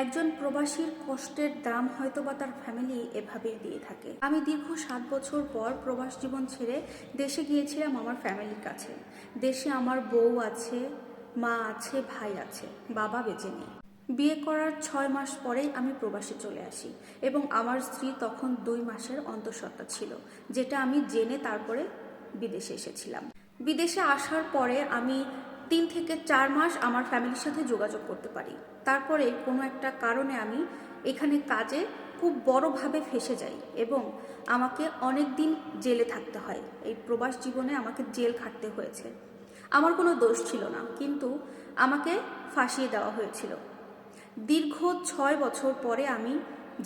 একজন প্রবাসীর কষ্টের দাম হয়তো বা তার ফ্যামিলি এভাবেই দিয়ে থাকে। আমি দীর্ঘ সাত বছর পর প্রবাস জীবন ছেড়ে দেশে গিয়েছিলাম আমার ফ্যামিলির কাছে। দেশে আমার বউ আছে, মা আছে, ভাই আছে, বাবা বেঁচে নেই। বিয়ে করার ছয় মাস পরেই আমি প্রবাসে চলে আসি এবং আমার স্ত্রী তখন দুই মাসের অন্তঃসত্ত্বা ছিল, যেটা আমি জেনে তারপরে বিদেশে এসেছিলাম। বিদেশে আসার পরে আমি তিন থেকে চার মাস আমার ফ্যামিলির সাথে যোগাযোগ করতে পারি। তারপরে কোনো একটা কারণে আমি এখানে কাজে খুব বড়ভাবে ফেসে যাই এবং আমাকে অনেক দিন জেলে থাকতে হয়। এই প্রবাস জীবনে আমাকে জেল খাটতে হয়েছে। আমার কোনো দোষ ছিল না, কিন্তু আমাকে ফাঁসিয়ে দেওয়া হয়েছিল। দীর্ঘ ছয় বছর পরে আমি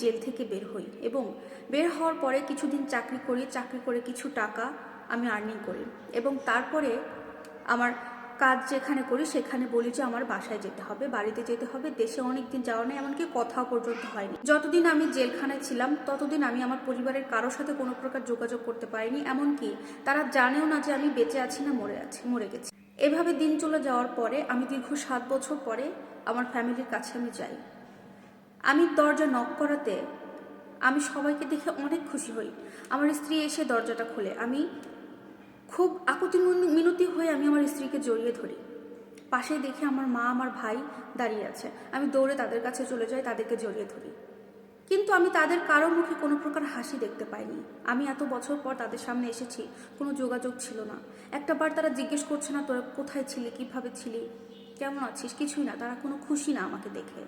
জেল থেকে বের হই এবং বের হওয়ার পরে কিছুদিন চাকরি করি, চাকরি করে কিছু টাকা আমি আর্নিং করি এবং তারপরে আমার কাজ যেখানে করি, সেখানে বলি যে আমার বাসায় যেতে হবে, বাড়িতে যেতে হবে, দেশে অনেক দিন যাওয়া নেই, এমনকি কথাও পর্যন্ত হয়নি। যতদিন আমি জেলখানায় ছিলাম, ততদিন আমি আমার পরিবারের কারোর সাথে কোনো প্রকার যোগাযোগ করতে পারিনি, এমনকি তারা জানেও না যে আমি বেঁচে আছি না মরে আছি, মরে গেছি। এভাবে দিন চলে যাওয়ার পরে, আমি দীর্ঘ সাত বছর পরে আমার ফ্যামিলির কাছে আমি যাই। আমি দরজা নক করাতে আমি সবাইকে দেখে অনেক খুশি হই। আমার স্ত্রী এসে দরজাটা খুলে। আমি খুব আকুতি মিনতি হয়ে আমি আমার স্ত্রীকে জড়িয়ে ধরি। পাশে দেখে আমার মা, আমার ভাই দাঁড়িয়ে আছে। আমি দৌড়ে তাদের কাছে চলে যাই, তাদেরকে জড়িয়ে ধরি। কিন্তু আমি তাদের কারও মুখে কোনো প্রকার হাসি দেখতে পাইনি। আমি এত বছর পর তাদের সামনে এসেছি, কোনো যোগাযোগ ছিল না। একটা বার তারা জিজ্ঞেস করছে, না, তোরা কোথায় ছিলি? কীভাবে ছিলি? কেমন আছিস? কিছুই না, তারা কোনো খুশি না আমাকে দেখে।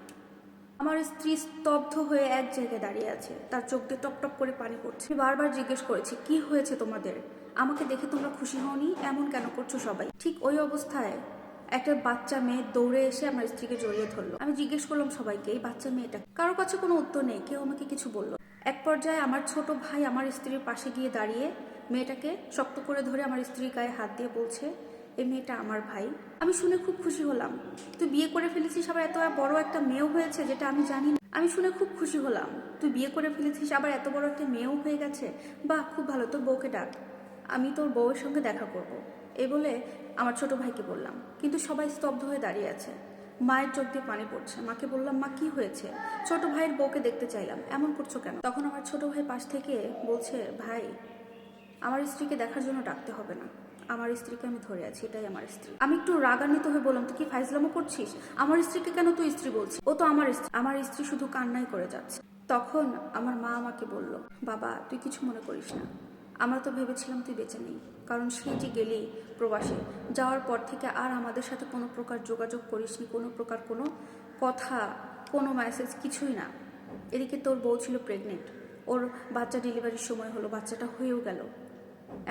আমার স্ত্রী স্তব্ধ হয়ে এক জায়গায় দাঁড়িয়ে আছে। তার চোখ দিয়ে টপ টপ করে পানি পড়ছে। বারবার জিজ্ঞেস করেছি, কি হয়েছে তোমাদের? আমাকে দেখে তোমরা খুশি হওনি? এমন কেন করছ সবাই? ঠিক ওই অবস্থায় একটা বাচ্চা মেয়ে দৌড়ে এসে আমার স্ত্রীকে জড়িয়ে ধরলো। আমি জিজ্ঞেস করলাম সবাইকে, এই বাচ্চা মেয়েটা? কারোর কাছে কোনো উত্তর নেই, কেউ আমাকে কিছু বলল এক পর্যায়ে আমার ছোট ভাই আমার স্ত্রীর পাশে গিয়ে দাঁড়িয়ে মেয়েটাকে শক্ত করে ধরে আমার স্ত্রীর গায়ে হাত দিয়ে বলছে এই মেয়েটা আমার ভাই। আমি শুনে খুব খুশি হলাম। তুই বিয়ে করে ফেলেছিস আবার এত বড় একটা মেয়েও হয়েছে যেটা আমি জানি না। আমি শুনে খুব খুশি হলাম। তুই বিয়ে করে ফেলেছিস আবার এত বড় একটা মেয়েও হয়ে গেছে। বাহ, খুব ভালো। তোর বউকে ডাক। আমি তোর বউয়ের সঙ্গে দেখা করব। এ বলে আমার ছোট ভাইকে বললাম। কিন্তু সবাই স্তব্ধ হয়ে দাঁড়িয়ে আছে। মায়ের চোখ দিয়ে পানি পড়ছে। মাকে বললাম, মা, কি হয়েছে? ছোট ভাইয়ের বউকে দেখতে চাইলাম। এমন করছ কেন? তখন আমার ছোট ভাই পাশ থেকে বলছে, ভাই, আমার স্ত্রীকে দেখার জন্য ডাকতে হবে না। আমার স্ত্রীকে আমি ধরে আছি, এটাই আমার স্ত্রী। আমি একটু রাগান্বিত হয়ে বললাম, তুই কি ফাইজলামো করছিস? আমার স্ত্রীকে কেন তুই স্ত্রী বলছিস? ও তো আমার স্ত্রী। আমার স্ত্রী শুধু কান্নাই করে যাচ্ছে। তখন আমার মা আমাকে বলল, বাবা, তুই কিছু মনে করিস না। আমরা তো ভেবেছিলাম তুই বেঁচে নেই। কারণ সেই যে গেলি প্রবাসে, যাওয়ার পর থেকে আর আমাদের সাথে কোনো প্রকার যোগাযোগ করিসনি, কোনো প্রকার কোনো কথা, কোনো মেসেজ কিছুই না। এদিকে তোর বউ ছিল প্রেগনেন্ট ওর বাচ্চা ডেলিভারির সময় হলো, বাচ্চাটা হয়েও গেল।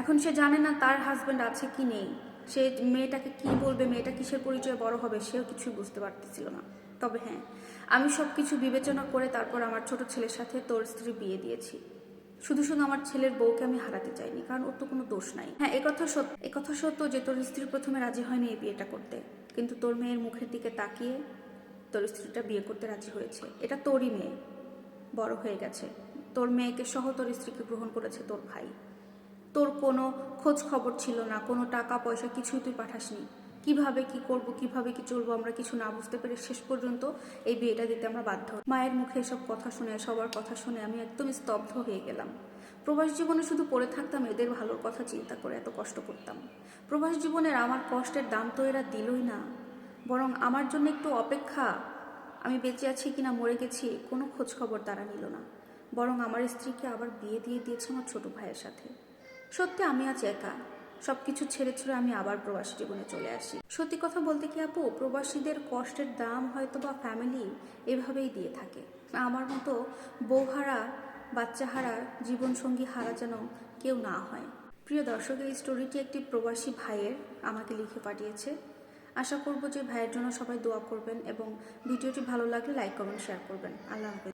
এখন সে জানে না তার হাজব্যান্ড আছে কি নেই। সে মেয়েটাকে কি বলবে, মেয়েটা কিসের পরিচয়ে বড় হবে, সেও কিছুই বুঝতে পারতেছিল না। তবে হ্যাঁ আমি সব কিছু বিবেচনা করে তারপর আমার ছোট ছেলের সাথে তোর স্ত্রী বিয়ে দিয়েছি। শুধু শুধু আমার ছেলের বউকে আমি হারাতে চাইনি, কারণ ওর তো কোনো দোষ নাই। হ্যাঁ একথা সত্য একথা সত্য যে তোর স্ত্রী প্রথমে রাজি হয়নি এই বিয়েটা করতে। কিন্তু তোর মেয়ের মুখের দিকে তাকিয়ে তোর স্ত্রীটা বিয়ে করতে রাজি হয়েছে। এটা তোরই মেয়ে, বড় হয়ে গেছে। তোর মেয়েকে সহ তোর স্ত্রীকে গ্রহণ করেছে তোর ভাই। তোর কোনো খোঁজ খবর ছিল না, কোনো টাকা, পয়সা কিছুই তুই পাঠাসনি। কীভাবে কি করব, কীভাবে কি চলবো, আমরা কিছু না বুঝতে পেরে শেষ পর্যন্ত এই বিয়েটা দিতে আমরা বাধ্য। মায়ের মুখে এসব কথা শুনে, সবার কথা শুনে আমি একদম স্তব্ধ হয়ে গেলাম। প্রবাস জীবনে শুধু পড়ে থাকতাম, এদের ভালোর কথা চিন্তা করে এত কষ্ট করতাম। প্রবাস জীবনের আমার কষ্টের দাম তো এরা দিলই না। বরং আমার জন্য একটু অপেক্ষা, আমি বেঁচে আছি কিনা, মরে গেছি, কোনো খোঁজ খবর তারা নিল না। বরং আমার স্ত্রীকে আবার বিয়ে দিয়ে দিয়েছে আমার ছোট ভাইয়ের সাথে। সত্যি আমি আজ একা। সব কিছু ছেড়ে ছেড়ে আমি আবার প্রবাসী জীবনে চলে আসি। সত্যি কথা বলতে কি আপু, প্রবাসীদের কষ্টের দাম হয়তো বা ফ্যামিলি এভাবেই দিয়ে থাকে। আমার মতো বউহারা, বাচ্চাহারা জীবনসঙ্গী হারা যেন কেউ না হয়। প্রিয় দর্শক, এই স্টোরিটি একটি প্রবাসী ভাইয়ের আমাকে লিখে পাঠিয়েছে। আশা করব যে ভাইয়ের জন্য সবাই দোয়া করবেন এবং ভিডিওটি ভালো লাগলে লাইক কমেন্ট শেয়ার করবেন। আল্লাহ হাফেজ।